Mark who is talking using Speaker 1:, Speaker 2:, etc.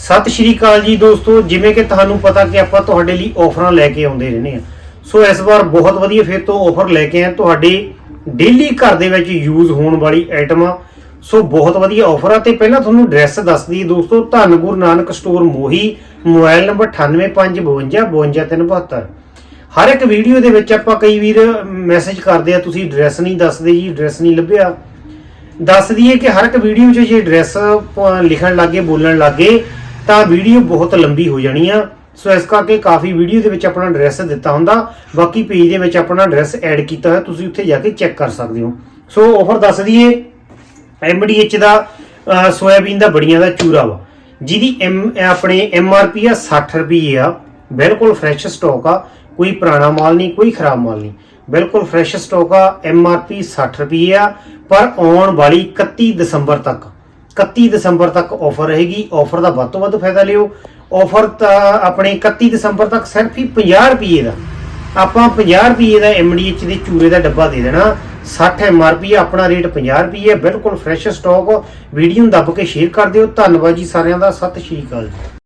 Speaker 1: ਸਤਿ ਸ਼੍ਰੀ ਅਕਾਲ ਜੀ ਦੋਸਤੋ, ਜਿਵੇਂ ਕਿ ਤੁਹਾਨੂੰ ਪਤਾ ਕਿ ਆਪਾਂ ਤੁਹਾਡੇ ਲਈ ਆਫਰਾਂ ਲੈ ਕੇ ਆਉਂਦੇ ਰਹਿੰਦੇ ਆ ਸੋ ਇਸ ਵਾਰ ਬਹੁਤ ਵਧੀਆ ਫਿਰ ਤੋਂ ਆਫਰ ਲੈ ਕੇ ਆਏ। ਤੁਹਾਡੇ ਡੇਲੀ ਘਰ ਦੇ ਵਿੱਚ ਯੂਜ਼ ਹੋਣ ਵਾਲੀ ਆਈਟਮਾਂ ਸੋ ਬਹੁਤ ਵਧੀਆ ਆਫਰ ਆ। ਤੇ ਪਹਿਲਾਂ ਤੁਹਾਨੂੰ ਐਡਰੈਸ ਦੱਸ ਦਈਏ ਦੋਸਤੋ, Dhan Guru Nanak store Mohi, mobile number 9855525372 ਹਰ ਇੱਕ ਵੀਡੀਓ ਦੇ ਵਿੱਚ ਆਪਾਂ ਕਈ ਵੀਰ ਮੈਸੇਜ ਕਰਦੇ ਆ, ਤੁਸੀਂ ਐਡਰੈਸ ਨਹੀਂ ਦੱਸਦੇ ਜੀ ਐਡਰੈਸ ਨਹੀਂ ਲੱਭਿਆ। ਦੱਸ ਦਈਏ ਕਿ ਹਰ ਇੱਕ ਵੀਡੀਓ 'ਚ ਜੇ ਐਡਰੈਸ ਲਿਖਣ ਲੱਗੇ ਬੋਲਣ ਲੱਗੇ ਤਾਂ ਵੀਡੀਓ ਬਹੁਤ ਲੰਬੀ ਹੋ ਜਾਣੀ ਆ। ਸੋ ਇਸ ਕਰਕੇ ਕਾਫੀ ਵੀਡੀਓ ਦੇ ਵਿੱਚ ਆਪਣਾ ਐਡਰੈਸ ਦਿੱਤਾ ਹੁੰਦਾ। ਬਾਕੀ ਪੇਜ ਦੇ ਵਿੱਚ ਆਪਣਾ ਐਡਰੈਸ ਐਡ ਕੀਤਾ ਹੋਇਆ, ਤੁਸੀਂ ਉੱਥੇ ਜਾ ਕੇ ਚੈੱਕ ਕਰ ਸਕਦੇ ਹੋ। ਸੋ ਆਫਰ ਦੱਸ ਦਈਏ ਐਮਡੀਐਚ ਦਾ ਸੋਇਆਬੀਨ ਦਾ ਬੜੀਆਂ ਦਾ ਚੂਰਾ ਵਾ। ਜਿਹਦੀ ਐਮ ਆਪਣੇ ਐਮਆਰਪੀ ਆ 60 ਰੁਪਏ ਆ। ਬਿਲਕੁਲ ਫਰੈਸ਼ ਸਟਾਕ ਆ। ਕੋਈ ਪੁਰਾਣਾ ਮਾਲ ਨਹੀਂ, ਕੋਈ ਖਰਾਬ ਮਾਲ ਨਹੀਂ। ਬਿਲਕੁਲ ਫਰੈਸ਼ ਸਟਾਕ ਆ ਐਮਆਰਪੀ 60 ਰੁਪਏ ਆ। ਪਰ ਆਉਣ ਵਾਲੀ 31 ਦਸੰਬਰ ਤੱਕ। 31 ਦਸੰਬਰ ਤੱਕ ਆਫਰ ਰਹੇਗੀ। ਆਫਰ ਦਾ ਵੱਧ ਤੋਂ ਵੱਧ ਫਾਇਦਾ ਲਿਓ। ਆਫਰ ਤਾਂ ਆਪਣੇ 31 ਦਸੰਬਰ ਤੱਕ ਸਿਰਫ ਹੀ 50 ਰੁਪਏ ਦਾ। ਆਪਾਂ 50 ਰੁਪਏ ਦਾ ਐਮਡੀਐਚ ਦੇ ਚੂਰੇ ਦਾ ਡੱਬਾ ਦੇ ਦੇਣਾ। 60 ਐਮਆਰਪੀ ਆਪਣਾ ਰੇਟ 50 ਰੁਪਏ ਬਿਲਕੁਲ ਫਰੈਸ਼ ਸਟਾਕ ਵੀਡੀਓ ਨੂੰ ਦੱਬ ਕੇ ਸ਼ੇਅਰ ਕਰ ਦਿਓ। ਧੰਨਵਾਦ ਜੀ ਸਾਰਿਆਂ ਦਾ। ਸਤਿ ਸ਼੍ਰੀ ਅਕਾਲ ਜੀ।